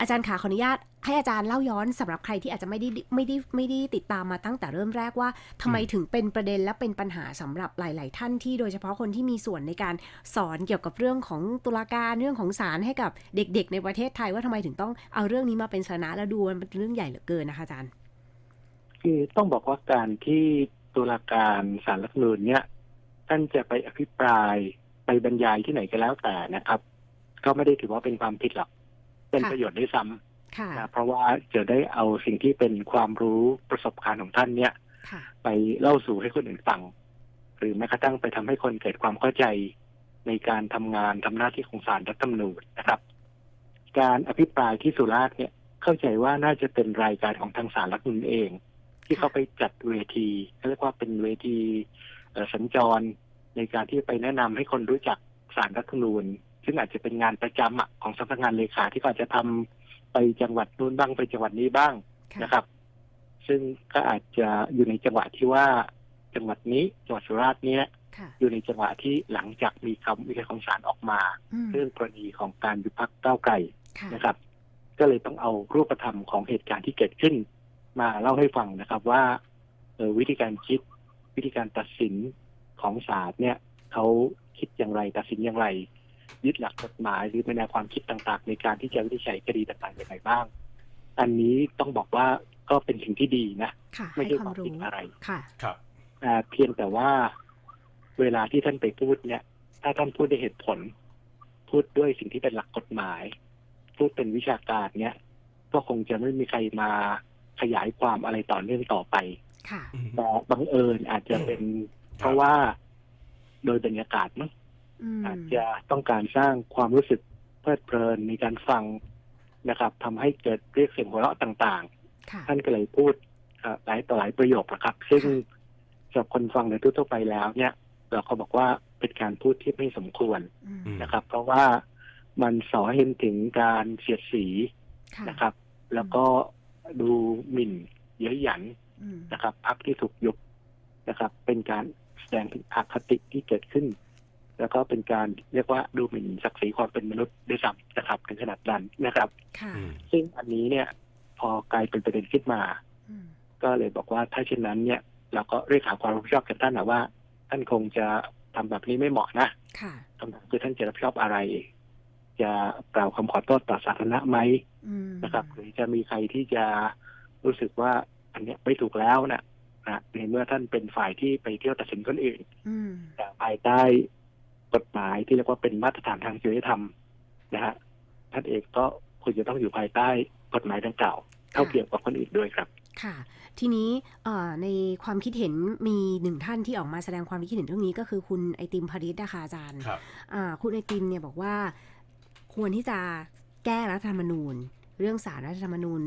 อาจารย์ขาขออนุญาตให้อาจารย์เล่าย้อนสำหรับใครที่อาจจะไม่ได้ไม่ได้ไม่ได้ติดตามมาตั้งแต่เริ่มแรกว่าทำไมถึงเป็นประเด็นและเป็นปัญหาสำหรับหลาย ๆ ท่านที่โดยเฉพาะคนที่มีส่วนในการสอนเกี่ยวกับเรื่องของตุลาการเรื่องของศาลให้กับเด็ก ๆ ในประเทศไทยว่าทำไมถึงต้องเอาเรื่องนี้มาเป็นสาระและดูมันเป็นเรื่องใหญ่เหลือเกินนะคะอาจารย์คือต้องบอกว่าการที่ตุลาการสารรัฐธรรมนูญเนี่ยท่านจะไปอภิปรายไปบรรยายที่ไหนก็แล้วแต่นะครับ ก็ไม่ได้ถือว่าเป็นความผิดหรอก เป็นค่ะประโยชน์ด้วยซ้ำค่ะนะเพราะว่าจะได้เอาสิ่งที่เป็นความรู้ประสบการณ์ของท่านเนี่ยค่ะไปเล่าสู่ให้คนอื่นฟัง หรือแม้กระทั่งไปทำให้คนเกิดความเข้าใจในการทำงานทำหน้าที่ของศาลรัฐธรรมนูญนะครับ การอภิปรายที่สุราษฎร์เนี่ยเข้าใจว่าน่าจะเป็นรายการของทางศาลรัฐธรรมนูญเอง ที่เขาไปจัดเวทีเขาเรียกว่าเป็นเวทีเอ่อสัญจรในการที่ไปแนะนำให้คนรู้จักศาลรัฐธรรมนูญ ซึ่งอาจจะเป็นงานประจำอะของสำนักงานเลขาที่เขาอาจจะทำไปจังหวัดนู้นบ้างไปจังหวัดนี้บ้างค่ะนะครับ ซึ่งก็อาจจะอยู่ในจังหวะที่ว่าจังหวัดนี้จังหวัดสุราษฎร์เนี้ยค่ะอยู่ในจังหวะที่หลังจากมีคำวินิจฉัยของศาลออกมาอืมเรื่องกรณีของการยุบพักก้าวไกลค่ะนะครับ ก็เลยต้องเอารูปธรรมของเหตุการณ์ที่เกิดขึ้น มาเล่าให้ฟังนะครับว่าเอ่อวิธีการคิดวิธีการตัดสินของศาลเนี่ยเขาคิดอย่างไร ตัดสินอย่างไร ยึดหลักกฎหมายหรือแนวความคิดต่างๆ ในการที่จะวินิจฉัยคดีต่างๆอย่างไรบ้าง อันนี้ต้องบอกว่าก็เป็นสิ่งที่ดีนะค่ะไม่ให้ใช่ความมคาวรู้ผิดอะไรค่ะครับอ่าเพียงแต่ว่าเวลาที่ท่านไปพูดเนี่ย ถ้าท่านพูดด้วยเหตุผล พูดด้วยสิ่งที่เป็นหลักกฎหมาย พูดเป็นวิชาการเนี่ยก็คงจะไม่มีใครมาขยายความอะไรต่อเนื่องต่อไปค่ะแต่บังเอิญอาจจะเป็นเพราะว่าโดยบรรยากาศมั้ง อืมอาจจะต้องการสร้างความรู้สึกเพลิดเพลินในการฟังนะครับทำให้เกิดเรียกเสียงหัวเราะต่างๆค่ะท่านก็เลยพูดเอ่อหลายต่อหลายประโยคนะครับ ซึ่งสำหรับคนฟังในทั่วๆไปแล้วเนี่ย เราก็บอกว่าเป็นการพูดที่ไม่สมควรอืมนะครับ เพราะว่ามันสอเห็นถึงการเสียดสีค่ะนะครับ แล้วก็ดูหมิ่นเย้ยหยันอืมนะครับพรรคที่ถูกยุบนะครับ เป็นการแสดงถึงอคติที่เกิดขึ้น แล้วก็เป็นการเรียกว่าดูหมิ่นศักดิ์ศรีความเป็นมนุษย์ด้วยซ้ำนะครับถึงขนาดนั้นนะครับค่ะอืมซึ่งอันนี้เนี่ยพอกลายเป็นประเด็นขึ้นมาอืมก็เลยบอกว่าถ้าเช่นนั้นเนี่ยเราก็เรียกหาความรับผิดชอบกับท่านนะว่า ท่านคงจะทำแบบนี้ไม่เหมาะนะค่ะคำถามคือท่านจะรับผิดชอบอะไร จะกล่าวคำขอโทษต่อสาธารณะไหมอืมนะครับ หรือจะมีใครที่จะรู้สึกว่าอันเนี้ยไม่ถูกแล้วนะนะในเมื่อท่านเป็นฝ่ายที่ไปเที่ยวตัดสินคนอื่นอืมแต่ภายใต้ กฎหมายที่เรียกว่าเป็นมาตรฐานทางจริยธรรมนะฮะท่านเองก็ควรจะต้องอยู่ภายใต้กฎหมายดังกล่าวเท่าเทียมกับคนอื่นด้วยครับ ค่ะ ทีนี้เอ่อในความคิดเห็นมีหนึ่งท่านที่ออกมาแสดงความคิดเห็นเรื่องนี้ก็คือคุณไอติมพาริสนะคะอาจารย์ครับอ่าคุณไอติมเนี่ยบอกว่าควรที่จะแก้รัฐธรรมนูญ เรื่องสารรัฐธรรมนูญ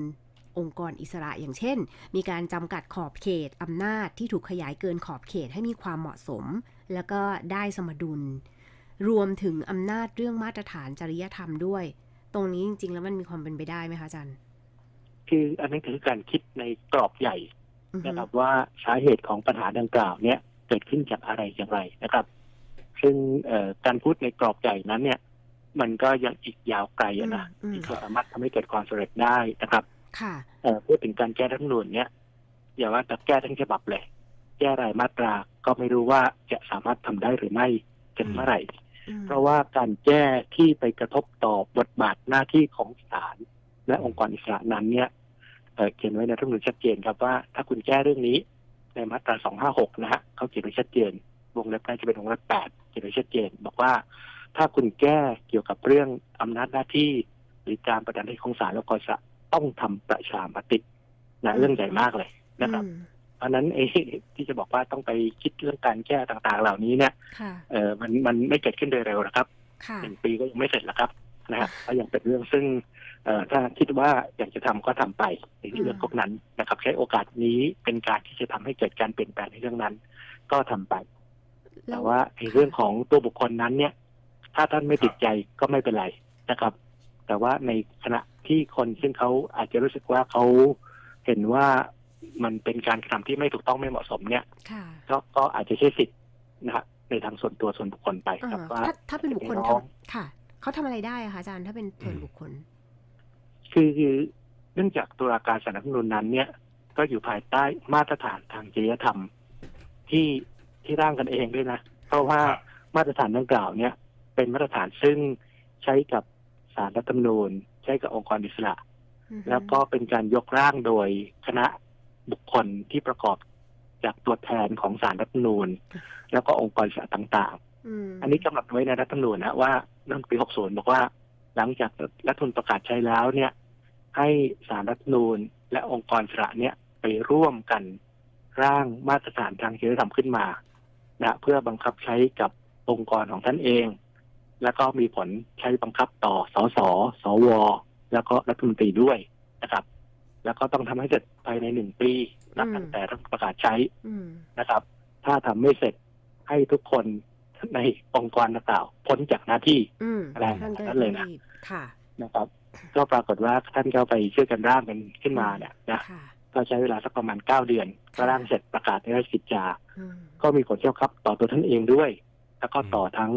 องค์กรอิสระอย่างเช่น มีการจำกัดขอบเขตอำนาจที่ถูกขยายเกินขอบเขตให้มีความเหมาะสม แล้วก็ได้สมดุล รวมถึงอำนาจเรื่องมาตรฐานจริยธรรมด้วย ตรงนี้จริง ๆ แล้วมันมีความเป็นไปได้ไหมคะอาจารย์คืออันนี้คือการคิดในกรอบใหญ่อือฮึนะครับว่าสาเหตุของปัญหาดังกล่าวเนี่ยเกิดขึ้นจากอะไรอย่างไรนะครับ ซึ่งเอ่อการพูดในกรอบใหญ่นั้นเนี่ย มันก็ยังอีกยาวไกลอะนะอืมที่จะสามารถทำให้เกิดความสำเร็จได้นะครับ ค่ะเอ่อพูดถึงการแก้รัฐธรรมนูญเนี่ยอย่าว่าแต่แก้ทั้งฉบับเลย แก้รายมาตราก็ไม่รู้ว่าจะสามารถทำได้หรือไม่จะเมื่อไหร่อืมเพราะว่าการแก้ที่ไปกระทบต่อบทบาทหน้าที่ของศาลและองค์กรอิสระนั้นเนี่ยเอ่อเขียนไว้ในรัฐธรรมนูญชัดเจนครับว่า ถ้าคุณแก้เรื่องนี้ในมาตรา 256 นะฮะเขาเขียนไว้ชัดเจน วงเล็บน่าจะเป็นวงเล็บ8เขียนไว้ชัดเจน บอกว่าถ้าคุณแก้เกี่ยวกับเรื่องอำนาจหน้าที่ หรือการประดันให้ของศาลและองค์กรอิสระ ต้องทำประชามตินะเรื่องใหญ่มากเลยนะครับอืมเพราะฉะนั้นไอ้ที่จะบอกว่าต้องไปคิดเรื่องการแก้ต่างๆ เหล่านี้เนี่ยค่ะเออมันมันไม่เกิดขึ้นโดยเร็วนะครับค่ะหนึ่งปีก็ยังไม่เสร็จหรอกครับนะฮะก็ยังเป็นเรื่องซึ่งเอ่อถ้าคิดว่าอยากจะทำก็ทำไปในเรื่องพวกนั้นนะครับ ใช้โอกาสนี้เป็นการที่จะทำให้เกิดการเปลี่ยนแปลงในเรื่องนั้น ก็ทำไป แต่ว่าไอ้เรื่องของตัวบุคคลนั้นเนี่ย ถ้าท่านไม่ติดใจก็ไม่เป็นไรนะครับ แต่ว่าในขณะที่คนซึ่งเขาอาจจะรู้สึกว่าเขาเห็นว่ามันเป็นการกระทำที่ไม่ถูกต้องไม่เหมาะสมเนี่ยค่ะก็ก็อาจจะใช้สิทธิ์นะฮะในทางส่วนตัวส่วนบุคคลไปครับอ่าว่าถ้าถ้าเป็นบุคคลจะไปร้องทำค่ะเขาทำอะไรได้อะคะอาจารย์ถ้าเป็นส่วนบุคคล คือเนื่องจากตุลาการสารรัฐธรรมนูญนั้น เนี่ย ก็อยู่ภายใต้มาตรฐานทางจริยธรรม ที่ที่ร่างกันเองด้วยนะเพราะว่าครับมาตรฐานดังกล่าวเนี่ย เป็นมาตรฐานซึ่งใช้กับ สารรัฐธรรมนูญใช้กับองค์กรอิสระอืมแล้วก็เป็นการยกร่างโดยคณะบุคคลที่ประกอบจากตัวแทนของสารรัฐธรรมนูญ แล้วก็องค์กรอิสระต่างมๆอันนี้กำหนดไว้ในรัฐธรรมนูญนะว่าเรื่องปี 60 บอกว่า หลังจากรัฐธรรมนูญประกาศใช้แล้วเนี่ย ให้สารรัฐธรรมนูญ และองค์กรอิสระเนี่ยไปร่วมกันร่างมาตรฐานทางจริยธรรมขึ้นมานะเพื่อบังคับใช้กับองค์กรของท่านเอง แล้วก็มีผลใช้บังคับต่อสสสว แล้วก็รัฐมนตรีด้วยนะครับ แล้วก็ต้องทำให้เสร็จภายในหนึ่งปีนับตั้งแต่รัฐประกาศใช้อืมนะครับ ถ้าทำไม่เสร็จให้ทุกคนในองค์กรต่างๆพ้นจากหน้าที่อืมอะไรท่านก็นั่นเลยนะรีบค่ะนะครับ ก็ปรากฏว่าท่านก็ไปช่วยกันร่างกันขึ้นมาเนี่ยนะค่ะก็ใช้เวลาสักประมาณเก้าเดือน ก็ร่างเสร็จประกาศในราชกิจจาอืมก็มีผลเจ้าครับ ต่อตัวท่านเองด้วย แล้วก็ต่อทั้ง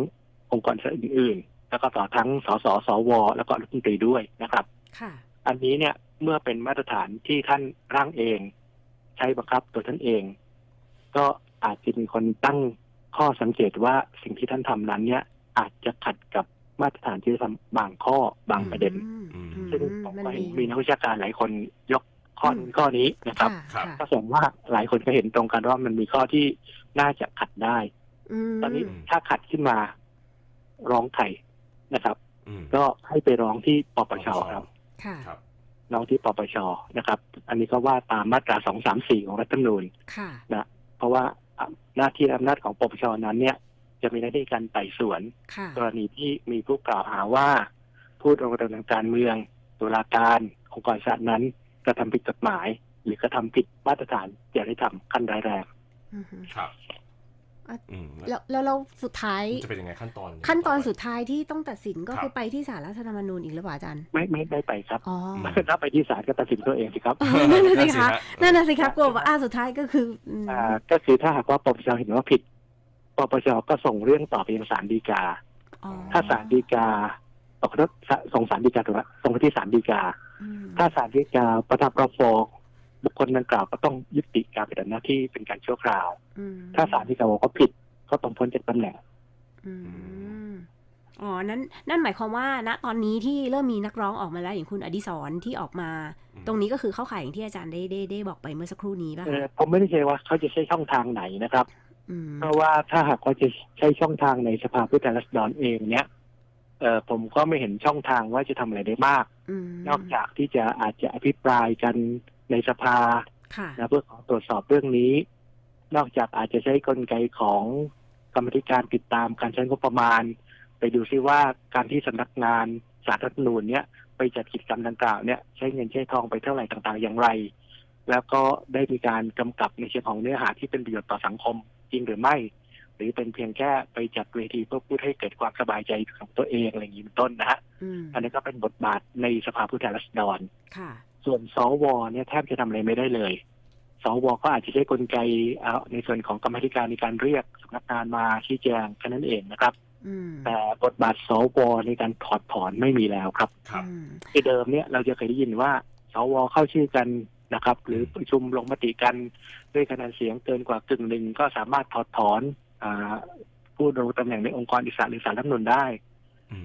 องค์กรอิสระอื่นๆ แล้วก็ต่อทั้งสสสว แล้วก็รัฐมนตรีด้วยนะครับค่ะอันนี้เนี่ยเมื่อเป็นมาตรฐานที่ท่านร่างเอง ใช้บังคับตัวท่านเอง ก็อาจจะมีคนตั้งข้อสังเกตว่าสิ่งที่ท่านทำนั้น เนี่ย อาจจะขัดกับมาตรฐานที่ทำบางข้อบางประเด็นอืมอืมอืมซึ่งผมมันก็เห็นมีมีนักวิชาการหลายคนยกข้อนู้นข้อนี้นะครับค่ะครับก็แสดงว่าหลายคนก็เห็นตรงกันว่ามันมีข้อที่น่าจะขัดได้มตอนนี้อืมถ้าขัดขึ้นมา ร้องใครนะครับอืมก็ให้ไปร้องที่ปปชครับค่ะครับร้องที่ปปชนะครับ อันนี้ก็ว่าตามมาตราสองสามสี่ของรัฐธรรมนูญค่ะเพราะว่าอะหน้าที่อำนาจของปปชนั้นเนี่ย จะมีหน้าที่การไต่สวนค่ะกรณีที่มีผู้กล่าวหาว่า ผู้ดำรงตำแหน่งการเมืองตุลาการองค์กรอิสระนั้นกระทำผิดกฎหมาย หรือกระทำผิดมาตรฐานจริยธรรมขั้นร้ายแรงอือฮึครับอะอืม แล้วแล้วเราสุดท้ายจะเป็นยังไงขั้นตอน ขั้นตอนไปสุดท้ายที่ต้องตัดสินก็ครับคือไปที่ศาลรัฐธรรมนูญอีกหรือเปล่าอาจารย์ ไม่ไม่ได้ไปครับอ๋อถ้าไปที่ศาลก็ตัดสินตัวเองสิครับอ๋อนั่นน่ะสิคะฮนั่นน่ะสิครับกลัวว่าอ่าสุดท้ายก็คืออืมอ่าก็คือถ้าหากว่าปปชเห็นว่าผิดปปชก็ส่งเรื่องต่อไปยังศาลฎีกาอ๋อถ้าศาลฎีกาออกรถส่งศาลฎีกาถูกไหมส่งไปที่ศาลฎีกาอืมถ้าศาลฎีกาประทับรับฟ้อง บุคคลดังกล่าวก็ต้องยุติการปฏิบัติหน้าที่เป็นการชั่วคราวอืมถ้าศาลฎีกาบอกว่าผิดก็ต้องพ้นจากตำแหน่งอืมอ๋อ นั่นนั่นหมายความว่า ณ ตอนนี้ที่เริ่มมีนักร้องออกมาแล้วอย่างคุณอดิศรที่ออกมาอืมตรงนี้ก็คือเข้าข่ายอย่างที่อาจารย์ได้ได้ได้บอกไปเมื่อสักครู่นี้ป่ะเออคะผมไม่ได้ใช่ว่าเขาจะใช้ช่องทางไหนนะครับอืมเพราะว่าถ้าหากว่าจะใช้ช่องทางในสภาผู้แทนราษฎรเองเนี่ยเออผมก็ไม่เห็นช่องทางว่าจะทำอะไรได้มากอืมนอกจากที่จะอาจจะอภิปรายกัน ในสภาค่ะนะเพื่อขอตรวจสอบเรื่องนี้ นอกจากอาจจะใช้กลไกของกรรมธิการติดตามการใช้งบประมาณ ไปดูซิว่าการที่สำนักงานสารรัฐธรรมนูญเนี่ยไปจัดกิจกรรมดังกล่าวเนี่ยใช้เงินใช้ทองไปเท่าไหร่ต่างๆ อย่างไร แล้วก็ได้มีการกำกับในเชิงของเนื้อหาที่เป็นประโยชน์ต่อสังคมจริงหรือไม่ หรือเป็นเพียงแค่ไปจัดเวทีเพื่อพูดให้เกิดความสบายใจของตัวเองอะไรอย่างนี้เป็นต้นนะฮะอืมอันนี้ก็เป็นบทบาทในสภาผู้แทนราษฎรค่ะ ส่วนสวเนี่ยแทบจะทำอะไรไม่ได้เลย สวก็อาจจะใช้กลไกเอาในส่วนของกรรมาธิการในการเรียกสำนักงานมาชี้แจงแค่นั้นเองนะครับอืมแต่บทบาทสวในการถอดถอนไม่มีแล้วครับครับอืมที่เดิมเนี่ยเราจะเคยได้ยินว่าสวเข้าชื่อกันนะครับ หรือประชุมลงมติกันด้วยคะแนนเสียงเกินกว่ากึ่งหนึ่งก็สามารถถอดถอนอาผู้ดำรงตำแหน่งในองค์กรอิสระหรือสารรัฐธรรมนูญได้อืม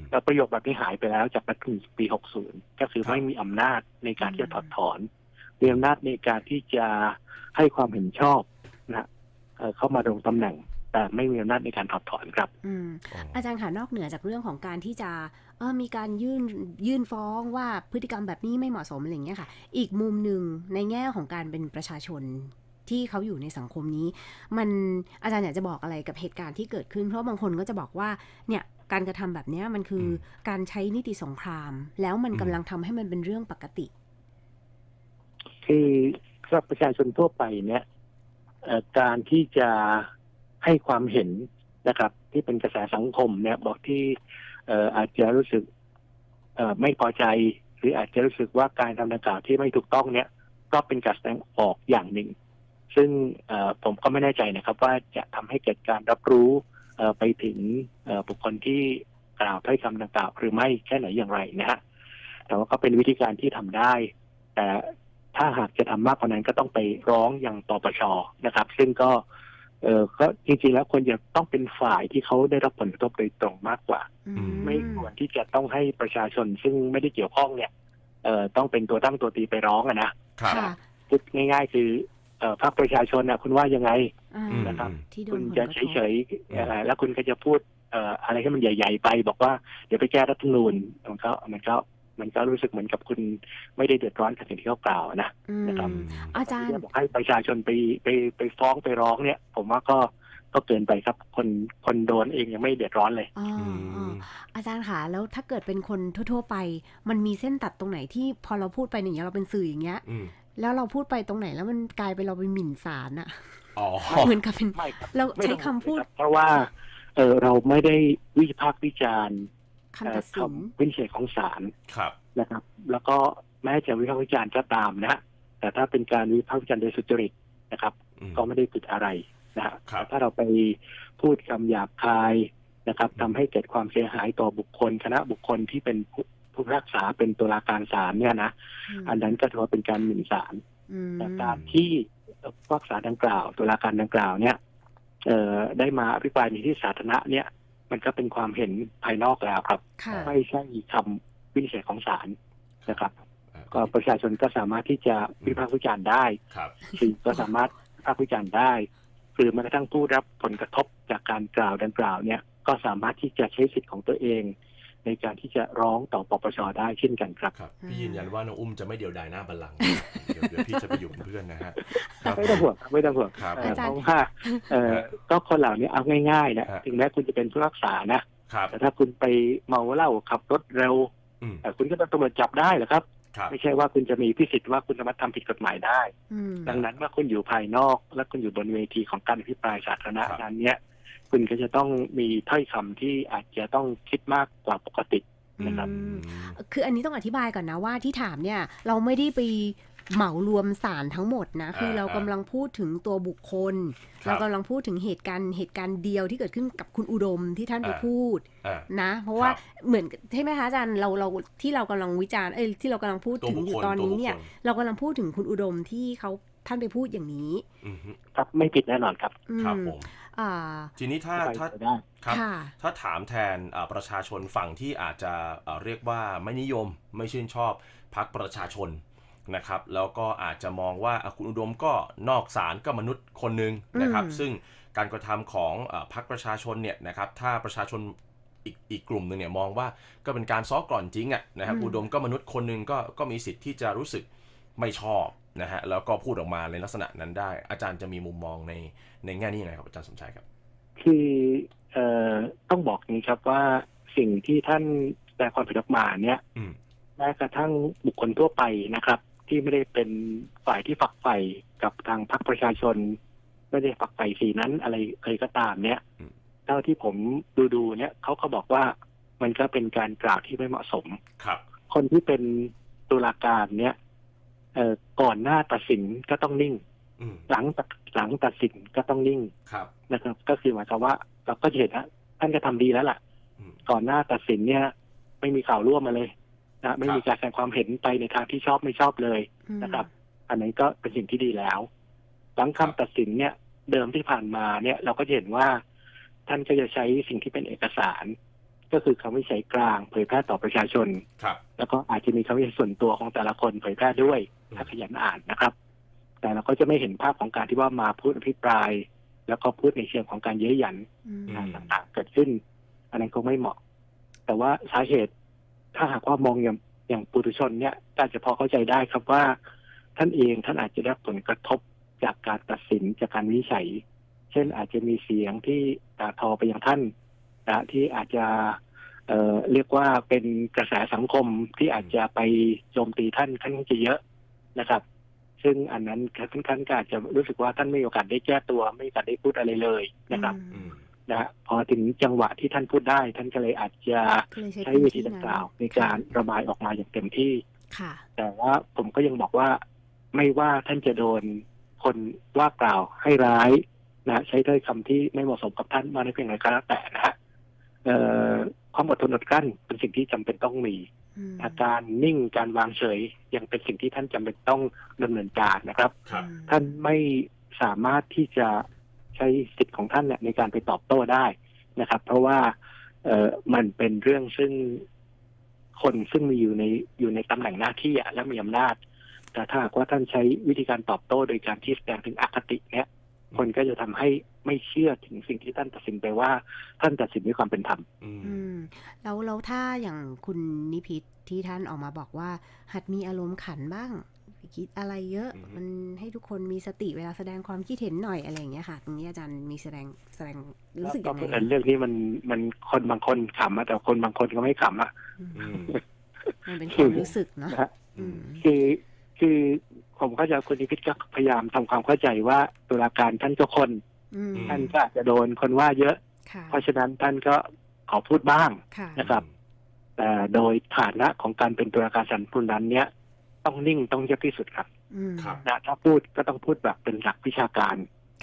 แล้วประโยคแบบนี้หายไปแล้วจากรัฐธรรมนูญปี 60 ก็คือครับไม่มีอำนาจในการที่จะถอดถอนมีอำนาจในการที่จะให้ความเห็นชอบนะเอ่อเข้ามาดำรงตำแหน่ง แต่ไม่มีอำนาจในการถอดถอนครับอืมอ๋ออาจารย์ค่ะนอกเหนือจากเรื่องของการที่จะเออมีการยื่นยื่นฟ้องว่าพฤติกรรมแบบนี้ไม่เหมาะสมอะไรอย่างเงี้ยค่ะ อีกมุมหนึ่งในแง่ของการเป็นประชาชนที่เขาอยู่ในสังคมนี้ มันอาจารย์อยากจะบอกอะไรกับเหตุการณ์ที่เกิดขึ้น เพราะบางคนก็จะบอกว่าเนี่ย การกระทำแบบเนี้ยมันคืออการใช้นิติสงคราม แล้วมันกำลังทำให้มันเป็นเรื่องปกติ คือสำหรับประชาชนทั่วไปเนี่ยเอ่อการที่จะให้ความเห็นนะครับ ที่เป็นกระแสสังคมเนี่ย บอกที่เอ่ออาจจะรู้สึกเอ่อไม่พอใจ หรืออาจจะรู้สึกว่าการทำดังกล่าวที่ไม่ถูกต้องเนี่ย ก็เป็นการแสดงออกอย่างหนึ่ง ซึ่งเอ่อผมก็ไม่แน่ใจนะครับ ว่าจะทำให้เกิดการรับรู้เอ่อ ไปถึงเอ่อบุคคลที่กล่าวถ้อยคำดังกล่าวหรือไม่แค่ไหนอย่างไรนะฮะแต่ว่าก็เป็นวิธีการที่ทำได้ แต่ถ้าหากจะทำมากกว่านั้นก็ต้องไปร้องอย่างปปชนะครับ ซึ่งก็เออก็จริงๆแล้วควรจะต้องเป็นฝ่ายที่เขาได้รับผลกระทบโดยตรงมากกว่าอืไม่ควรที่จะต้องให้ประชาชนซึ่งไม่ได้เกี่ยวข้องเนี่ยเอ่อต้องเป็นตัวตั้งตัวตีไปร้องอะนะครับค่ะพูดง่าย ๆ คือ เอ่อพรรคประชาชนนะคุณว่ายังไง อ่าอืม นะครับ ที่โดคุนณผลจะกระทบเฉยๆเอ่อแล้วคุณก็จะพูดเอ่ออะไรให้มันใหญ่ ๆ ไป บอกว่าเดี๋ยวไปแก้รัฐธรรมนูญมันก็มันก็มันก็รู้สึกเหมือนกับคุณไม่ได้เดือดร้อนกับสิ่งที่เขากล่าวนะ อืม นะครับ อาจารย์ ที่บอกให้ประชาชนไปไปไปฟ้องไปร้องเนี่ย ผมว่าก็ก็เกินไปครับ คนคนโดนเองยังไม่เดือดร้อนเลย อ๋ออือ๋อมอาจารย์ค่ะแล้วถ้าเกิดเป็นคนทั่ว ๆ ไป มันมีเส้นตัดตรงไหนที่พอเราพูดไปอย่างเงี้ยเราเป็นสื่ออย่างเงี้ย อืม แล้วเราพูดไปตรงไหนแล้วมันกลายเป็นเราไปหมิ่นศาลอะอ๋อเหมือนกับเป็นไม่ครับเราไม่ใช้ต้องคำพูดครับเพราะว่า เออเราไม่ได้วิพากษ์วิจารณ์คำตัดสินคำวินิจฉัยของศาลครับนะครับ แล้วก็แม้จะวิพากษ์วิจารณ์ก็ตามนะแต่ถ้าเป็นการวิพากษ์วิจารณ์โดยสุจริตนะครับอืมก็ไม่ได้ผิดอะไรนะฮะครับแต่ถ้าเราไปพูดคำหยาบคายนะครับทำให้เกิดความเสียหายต่อบุคคล คณะบุคคลที่เป็น ผู้ผู้พิพากษาเป็นตุลาการศาลเนี่ยนะมอันนั้นก็ถือว่าเป็นการหมิ่นศาลอืมแต่การที่ผู้พิพากษาดังกล่าวตุลาการดังกล่าวเนี่ยเอ่อได้มาอภิปรายในที่สาธารณะเนี่ย มันก็เป็นความเห็นภายนอกแล้วครับค่ะไม่ใช่คำวินิจฉัยของศาลนะครับอ่าก็ประชาชนก็สามารถที่จะวิพากษ์วิจารณ์ได้ครับสื่อก็สามารถวิพากษ์วิจารณ์ได้หรือแม้กระทั่งผู้รับผลกระทบจากการกล่าวดังกล่าวเนี่ย ก็สามารถที่จะใช้สิทธิ์ของตัวเอง ในการที่จะร้องต่อปปชได้เช่นกันครับครับ พี่ยืนยันว่าน้องอุ้มจะไม่เดียวดายหน้าบัลลังก์เดี๋ยวเดี๋ยวพี่จะไปอยู่เป็นเพื่อนนะฮะครับไม่ต้องห่วงครับไม่ต้องห่วงครับเอ่ออาจารย์เพราะว่าเอ่อก็คนเหล่านี้เอาง่ายๆนะฮะถึงแม้คุณจะเป็นผู้รักษานะครับแต่ถ้าคุณไปเมาเหล้าขับรถเร็วอืมเอ่อคุณก็ต้องตำรวจจับได้เหรอครับครับไม่ใช่ว่าคุณจะมีพิสิทธิ์ว่าคุณสามารถทำผิดกฎหมายได้อืมดังนั้นเมื่อคุณอยู่ภายนอก และคุณอยู่บนเวทีของการอภิปรายสาธารณะครับนั้นเนี่ย คุณก็จะต้องมีถ้อยคำที่อาจจะต้องคิดมากกว่าปกตินะครับอืมคืออันนี้ต้องอธิบายก่อนนะว่าที่ถามเนี่ยเราไม่ได้ไปเหมารวมสารทั้งหมดนะ คือเรากำลังพูดถึงตัวบุคคลครับเรากำลังพูดถึงเหตุการณ์เหตุการณ์เดียวที่เกิดขึ้นกับคุณอุดมที่ท่านไปอ่าพูดอ่านะ เพราะว่าครับเหมือนใช่ไหมคะอาจารย์เราเราที่เรากำลังวิจารณ์เอ้ยที่เรากำลังพูดตัวถึงบุคอยู่คลตอนนี้เนี่ยตัวบุคคลเรากำลังพูดถึงคุณอุดมที่เขาท่านไปพูดอย่างนี้อืมฮึครับไม่ผิดแน่นอนครับอืครับมผมอ่า ทีนี้ถ้าไปถ้าได้ครับค่ะถ้าถามแทนอ่าประชาชนฝั่งที่อาจจะอ่าเรียกว่าไม่นิยมไม่ชื่นชอบพักประชาชนนะครับแล้วก็อาจจะมองว่าอะคุณอุดมก็นอกศาลก็มนุษย์คนหนึ่งนะครับอืมซึ่งการกระทำของอ่าพักประชาชนเนี่ยนะครับถ้าประชาชนอีกอีกกลุ่มหนึ่งเนี่ยมองว่าก็เป็นการซ้อกร่อนจริงอะนะครับอืมอุดมก็มนุษย์คนหนึ่งก็ก็มีสิทธิ์ที่จะรู้สึกไม่ชอบ นะฮะแล้วก็พูดออกมาในลักษณะนั้นได้ อาจารย์จะมีมุมมองในในแง่นี้ยังไงครับอาจารย์สมชายครับ คือเอ่อต้องบอกอย่างนี้ครับว่าสิ่งที่ท่านแสดงความผิดออกมาเนี่ยอืมแม้กระทั่งบุคคลทั่วไปนะครับ ที่ไม่ได้เป็นฝ่ายที่ฝักใฝ่กับทางพรรคประชาชน ไม่ได้ฝักใฝ่สีนั้นอะไรเคยก็ตามเนี่ยอืมเท่าที่ผมดูดูๆเนี่ยเขาก็บอกว่ามันก็เป็นการกล่าวที่ไม่เหมาะสมครับ คนที่เป็นตุลาการเนี่ยเอ่อ ก่อนหน้าตัดสินก็ต้องนิ่งอืมหลังตัดหลังตัดสินก็ต้องนิ่งครับนะครับ ก็คือหมายความว่าเราก็จะเห็นนะท่านก็ทำดีแล้วล่ะอืมก่อนหน้าตัดสินเนี่ย ไม่มีข่าวร่วมมาเลยนะไม่มีครับการแสดงความเห็นไปในทางที่ชอบไม่ชอบเลยอืมนะครับ อันนั้นก็เป็นสิ่งที่ดีแล้ว หลังคำตัดสินเนี่ย เดิมที่ผ่านมาเนี่ย เราก็จะเห็นว่า ท่านก็จะใช้สิ่งที่เป็นเอกสาร ก็คือคำวิจัยกลางเผยแพร่ต่อประชาชนครับแล้วก็อาจจะมีคำวิจัยส่วนตัวของแต่ละคนเผยแพร่ด้วยอืม ถ้าขยันอ่านนะครับ แต่เราก็จะไม่เห็นภาพของการที่ว่ามาพูดอภิปราย แล้วก็พูดในเชิงของการเย้ยหยันอืมอืมต่างๆเกิดขึ้น อันนั้นคงไม่เหมาะ แต่ว่าสาเหตุถ้าหากว่ามองอย่างอย่างปุถุชนเนี่ยก็อาจจะพอเข้าใจได้ครับว่า ท่านเองท่านอาจจะได้รับผลกระทบจากการตัดสินจากการวินิจฉัย เช่นอาจจะมีเสียงที่ด่าทอไปยังท่านนะที่อาจจะเอ่อเรียกว่าเป็นกระแสสังคมที่อาจจะไปโจมตีท่านค่อนข้างจะเยอะ นะครับ ซึ่งอันนั้นท่านท่านก็อาจจะรู้สึกว่าท่านไม่มีโอกาสได้แก้ตัว ไม่มีโอกาสได้พูดอะไรเลยนะครับอืมนะฮะพอถึงจังหวะที่ท่านพูดได้ ท่านก็เลยอาจจะก็เลยใช้ใช้พื้นวิธีที่ดังนั้นกล่าว ในการระบายออกมาอย่างเต็มที่ค่ะแต่ว่าผมก็ยังบอกว่าไม่ว่าท่านจะโดนคนว่ากล่าวให้ร้ายนะใช้ถ้อยคำที่ไม่เหมาะสมกับท่านมาในเพียงไรก็แล้วแต่นะฮะเอ่อ ความอดทนอดกลั้นเป็นสิ่งที่จำเป็นต้องมีอืมอาการนิ่งการวางเฉยยังเป็นสิ่งที่ท่านจำเป็นต้องดำเนินการนะครับครับ ท่านไม่สามารถที่จะใช้สิทธิ์ของท่านเนี่ยในการไปตอบโต้ได้นะครับ เพราะว่าเออมันเป็นเรื่องซึ่งคนซึ่งมีอยู่ในอยู่ในตำแหน่งหน้าที่อะและมีอำนาจ แต่ถ้าหากว่าท่านใช้วิธีการตอบโต้โดยการที่แสดงถึงอคติเนี่ยคนก็จะทำให้ไม่เชื่อถึงสิ่งที่ท่านตัดสินไปว่า ท่านตัดสินด้วยความเป็นธรรมอืมอืม แล้วแล้วถ้าอย่างคุณนิพิษที่ท่านออกมาบอกว่า หัดมีอารมณ์ขันบ้างคิดอะไรเยอะอือฮึมันให้ทุกคนมีสติเวลาแสดงความคิดเห็นหน่อยอะไรอย่างเงี้ยค่ะตรงนี้อาจารย์มีแสดงแสดงรู้สึกยังไงก็เป็นเรื่องนี้มันมันคนบางคนขำอะแต่คนบางคนก็ไม่ขำอะอืมอืมมันเป็นความรู้สึกเนาะนะฮะอืมคือคือผมเข้าใจคุณนิพิษก็พยายามทำความเข้าใจว่าตุลาการท่านก็คนอืมท่านก็อาจจะโดนคนว่าเยอะค่ะเพราะฉะนั้นท่านก็ ขอพูดบ้างค่ะนะครับแต่โดยฐานะของการเป็นตุลาการสันพุนนั้น เนี่ย ต้องนิ่งต้องเยียบที่สุดครับอืมครับนะถ้าพูดก็ต้องพูดแบบเป็นหลักวิชาการ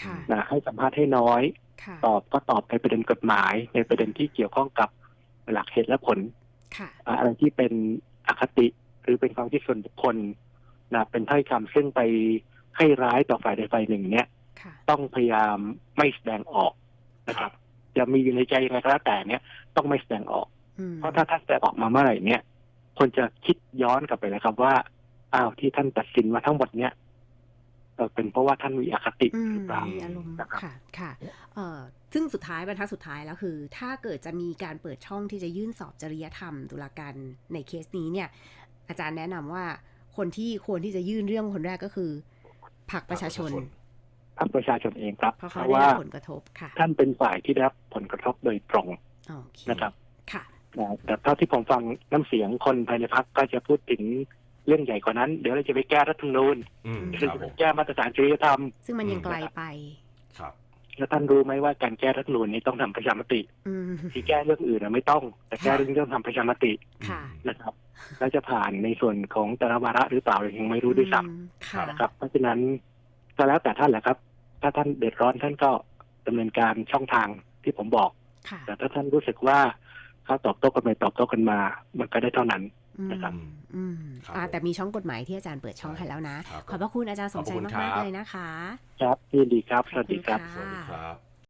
ค่ะนะให้สัมภาษณ์ให้น้อยค่ะตอบก็ตอบในประเด็นกฎหมาย ในประเด็นที่เกี่ยวข้องกับหลักเหตุและผลค่ะอ่าอะไรที่เป็นอคติหรือเป็นความคิดส่วนบุคคลนะเป็นถ้อยคำซึ่งไปให้ร้ายต่อฝ่ายใดฝ่ายหนึ่ง เนี่ยค่ะต้องพยายามไม่แสดงออกนะครับ จะมีอยู่ในใจยังไงก็แล้วแต่เนี่ยต้องไม่แสดงออกอืมเพราะถ้าท่านแสดงออกมาเมื่อไหร่เนี่ย คนจะคิดย้อนกลับไปเลยครับว่าอ้าวที่ท่านตัดสินมาทั้งหมดเนี่ยเอ่อเป็นเพราะว่าท่านมีอคติอืมหรือเปล่ามีอารมณ์นะครับค่ะค่ะเอ่อซึ่งสุดท้ายบรรทัดสุดท้ายแล้วคือ ถ้าเกิดจะมีการเปิดช่องที่จะยื่นสอบจริยธรรมตุลาการในเคสนี้เนี่ย อาจารย์แนะนำว่าคนที่ควรที่จะยื่นเรื่องคนแรกก็คือพรรคประชาชน พรรคประชาชนเองครับ เพราะเพเขาราะได้ว่ารับผลกระทบค่ะ ท่านเป็นฝ่ายที่ได้รับผลกระทบโดยตรงโอเคนะครับค่ะนะแต่เท่าที่ผมฟังน้ำเสียงคนภายในพรรคก็จะพูดถึงเรื่องใหญ่กว่านั้น เดี๋ยวเราจะไปแก้รัฐธรรมนูญอืมเดี๋ยวครัเราบจะผไปมแก้มาตรฐานจริยธรรม ซึ่งมันยังไกลไป ครับแล้วท่านรู้ไหมว่าการแก้รัฐธรรมนูญนี้ต้องทำประชามติอืมที่แก้เรื่องอื่นนะไม่ต้อง แต่แก้เรื่องเรื่องทำประชามติค่ะนะครับ แล้วจะผ่านในส่วนของแต่ละวาระหรือเปล่ายังไม่รู้ด้วยซ้อืมค่ะำนะครับ เพราะฉะนั้นก็แล้วแต่ท่านแหละครับ ถ้าท่านเดือดร้อนท่านก็ดำเนินการช่องทางที่ผมบอกค่ะแต่ถ้าท่านรู้สึกว่าเขาตอบโต้กันไปตอบโต้กันมา มันก็ได้เท่านั้นอืมนะครับอืมครับอ่าผมแต่มีช่องกฎหมายที่อาจารย์เปิดช่องให้แล้วนะครับขอบพระคุณอาจารย์สมชัยขอบพระคุณมากครับๆเลยนะคะ ครับยินดีครับ สวัสดีครับขสอวัสณดีค่ะครับ